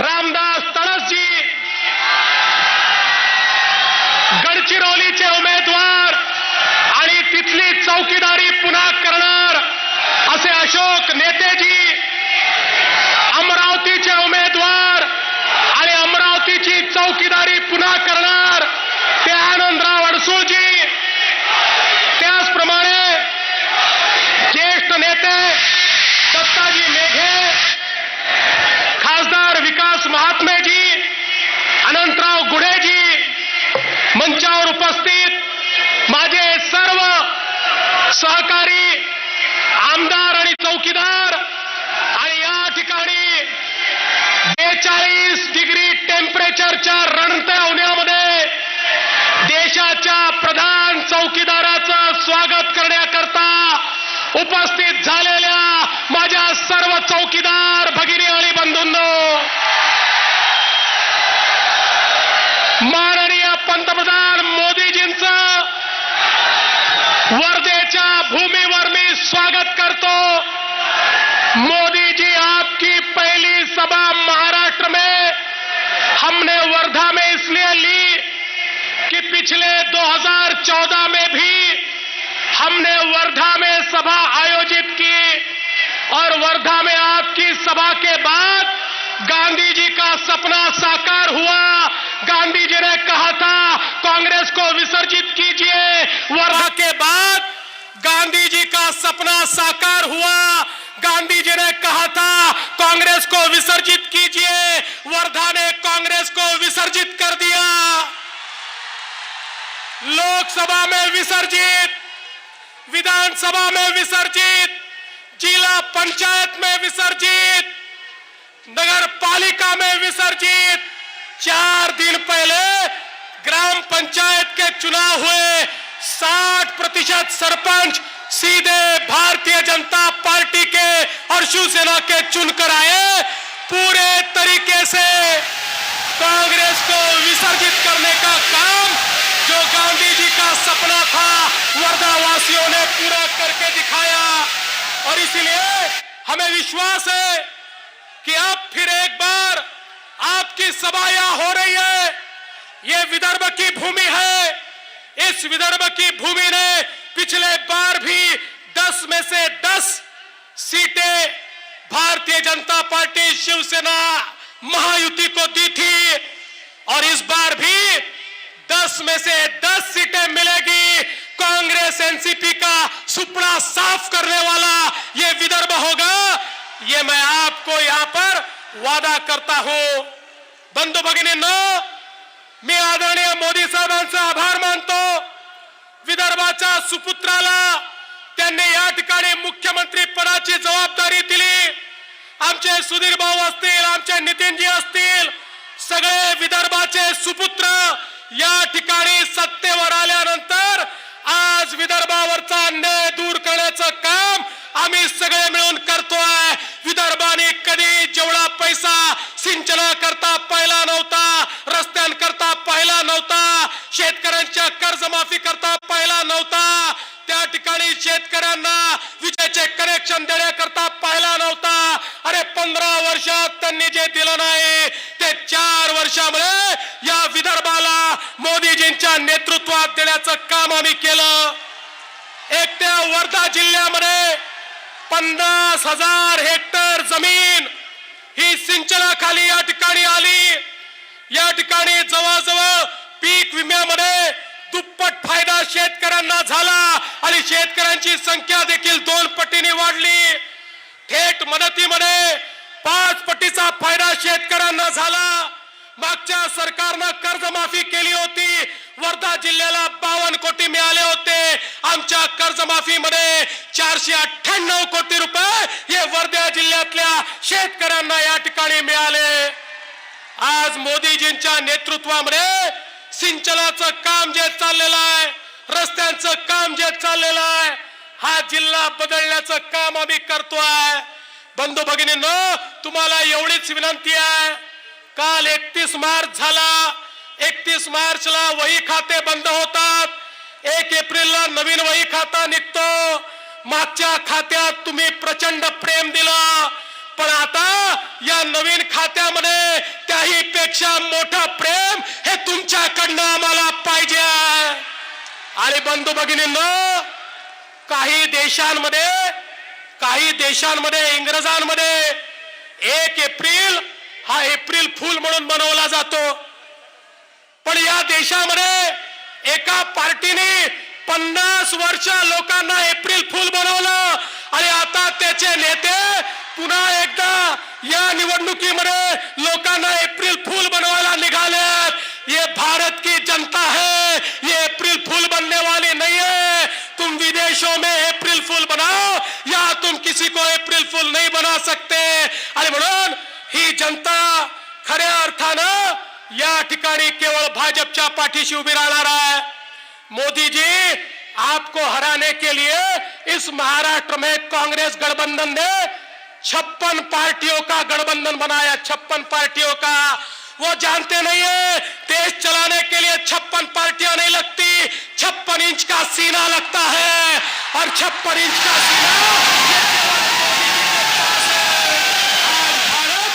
रामदास तळसजी गडचिरोलीचे उमेदवार आणि तिथली चौकीदारी पुन्हा करणार असे अशोक ने उपस्थित झालेल्या माझ्या सर्व चौकीदार भगिनी आणि बंधूंनो माननीय पंतप्रधान मोदीजींच वर्धेच्या भूमीवर मी स्वागत करतो. मोदीजी आपकी पहली सभा महाराष्ट्र में हमने वर्धा में इसलिए ली कि पिछले 2014 में भी हमने वर्धा में सभा आयोजित की और वर्धा में आपकी सभा के बाद गांधी जी का सपना साकार हुआ। गांधी जी ने कहा था, कांग्रेस को विसर्जित कीजिए। वर्धा के बाद गांधी जी का सपना साकार हुआ। गांधी जी ने कहा था, कांग्रेस को विसर्जित कीजिए। वर्धा ने कांग्रेस को विसर्जित कर दिया। लोकसभा में विसर्जित। विधानसभा में विसर्जित, जिला पंचायत में विसर्जित नगर पालिका में विसर्जित। चार दिन पहले ग्राम पंचायत के चुनाव हुए। 60 प्रतिशत सरपंच सीधे भारतीय जनता पार्टी के और शिवसेना के चुनकर आए पूरे तरीके से। कांग्रेस को विसर्जित करने का वासियों ने पूरा करके दिखाया। और इसलिए हमें विश्वास है कि अब फिर एक बार आपकी सभा हो रही है। ये विदर्भ की भूमि है। इस विदर्भ की भूमि ने पिछले बार भी 10 में से 10 सीटें भारतीय जनता पार्टी शिवसेना महायुति को दी थी। और इस बार भी 10 में से 10 सीटें मिलेगी कांग्रेस एनसीपी का सुपड़ा साफ करने वाला ये विदर्भ होगा। ये मैं आपको यहां पर वादा करता हूं। बंधू भगिनींनो मी आदरणीय मोदी साहेबांचा आभार मानतो विदर्भाच्या सुपुत्राला त्यांनी या ठिकाणी मुख्यमंत्री पदाची जबाबदारी दिली। आमचे सुधीर भाऊ असतील आमचे नितीनजी असतील सगळे विदर्भाचे सुपुत्र या ठिकाणी सत्तेवर आल्यानंतर आज विदर्भावरचा अन्याय दूर करण्याचं काम आम्ही सगळे मिळून करतोय. विदर्भाने कधी जेवढा पैसा सिंचना करता पाहिला नव्हता रस्त्यांकरता पाहिला नव्हता शेतकऱ्यांच्या कर्जमाफी करता पाहिला नव्हता त्या ठिकाणी शेतकऱ्यांना विजेचे कनेक्शन देण्याकरता पाहिला नव्हता. अरे पंधरा वर्षात त्यांनी जे दिलं नाही ते चार वर्षामुळे या विदर्भ मोदीजींच्या नेतृत्वात देण्याचं काम आम्ही केलं. एकट्या वर्धा जिल्ह्यामध्ये पन्नास हजार हेक्टर जमीन ही सिंचनाखाली या ठिकाणी आली. या ठिकाणी जवळजवळ पीक विम्यामध्ये दुप्पट फायदा शेतकऱ्यांना झाला आणि शेतकऱ्यांची संख्या देखील दोन पटीने वाढली. थेट मदतीमध्ये पाच पटीचा फायदा शेतकऱ्यांना झाला. मागच्या सरकारनं कर्जमाफी केली होती. वर्धा जिल्ह्याला बावन्न कोटी मिळाले होते. आमच्या कर्जमाफीमध्ये चारशे अठ्ठ्याण्णव कोटी रुपये हे वर्धा जिल्ह्यातल्या शेतकऱ्यांना या ठिकाणी मिळाले. आज मोदीजींच्या नेतृत्वामध्ये सिंचनाचं काम जे चाललेलं आहे रस्त्यांचं काम जे चाललेलं आहे हा जिल्हा बदलण्याचं काम आम्ही करतोय. बंधू भगिनींनो तुम्हाला एवढीच विनंती आहे. काल एकतीस मार्च झाला. एकतीस मार्चला वही खाते बंद होतात. एक एप्रिलला नवीन वही खाता निघतो. मागच्या खात्यात तुम्ही प्रचंड प्रेम दिला. पण आता या नवीन खात्यामध्ये त्याही पेक्षा मोठं प्रेम हे तुमच्याकडनं आम्हाला पाहिजे आणि बंधू भगिनींनो काही देशांमध्ये काही देशांमध्ये इंग्रजांमध्ये एक एप्रिल हा एप्रिल फूल म्हणून मनवला जातो. पण या देशामध्ये एका पार्टीने पन्नास वर्ष लोकांना एप्रिल फुल बनवलं आणि आता त्याचे नेते पुन्हा एकदा या निवडणुकीमध्ये लोकांना एप्रिल फुल बनवायला निघालेत. ये भारत की जनता है ये एप्रिल फुल बनने वाली नहीं है. तुम विदेशों में एप्रिल फुल बनाओ या तुम किसी को एप्रिल फुल नहीं बना सकते. आणि म्हणून ही जनता खऱ्या अर्थानं या ठिकाणी केवळ भाजपच्या पाठीशी उभी आहे. मोदी जी आपको हराने के लिए इस महाराष्ट्र में कांग्रेस गठबंधन ने छप्पन पार्टियों का गठबंधन बनाया, छप्पन पार्टियों का। वो जानते नहीं है, देश चलाने के लिए छप्पन पार्टियाँ नहीं लगती, छप्पन इंच का सीना लगता है और छप्पन इंच का सीना ये केवल मोदी जी के पास है आज भारत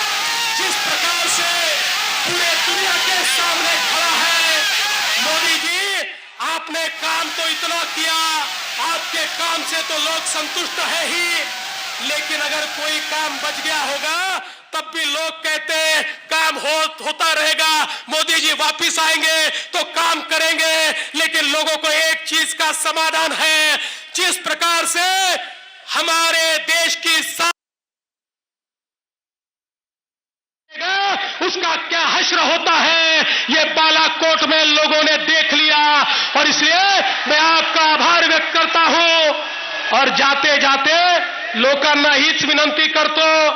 जिस प्रकार से पूरे दुनिया के सामने खड़ा है मोदी जी आपने काम तो इतना किया आपके काम से तो लोग संतुष्ट है ही, लेकिन अगर कोई काम बच गया होगा, तब भी लोग कहते हैं, काम हो, होता रहेगा। मोदी जी वापिस आएँगे तो काम करेंगे, लेकिन लोगों को एक चीज़ का समाधान है, जिस प्रकार से हमारे देश की सा उसका क्या हश्र होता है? ये बालाकोट में लोगों ने देख लिया और इसलिए मैं आपका आभार व्यक्त करता हूँ। और जाते जाते लोकांना हीच विनंती करतो,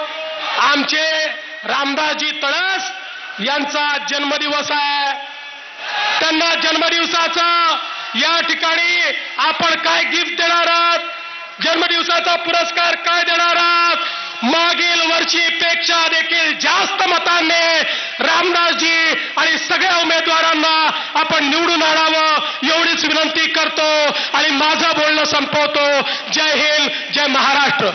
आमचे रामदासजी तळस यांचा जन्मदिवस आहे। त्यांना जन्मदिवसाचा या ठिकाणी आपण काय गिफ्ट देणार आहात? जन्मदिवसाचा पुरस्कार काय देणार आहात? मागील वर्षीपेक्षा देखील जास्त मतांनी रामदासजी आणि सगळ्या उमेदवारांना आपण निवडून आणावं एवढीच विनंती करतो आणि माझं बोलणं संपवतो. जय हिंद जय महाराष्ट्र.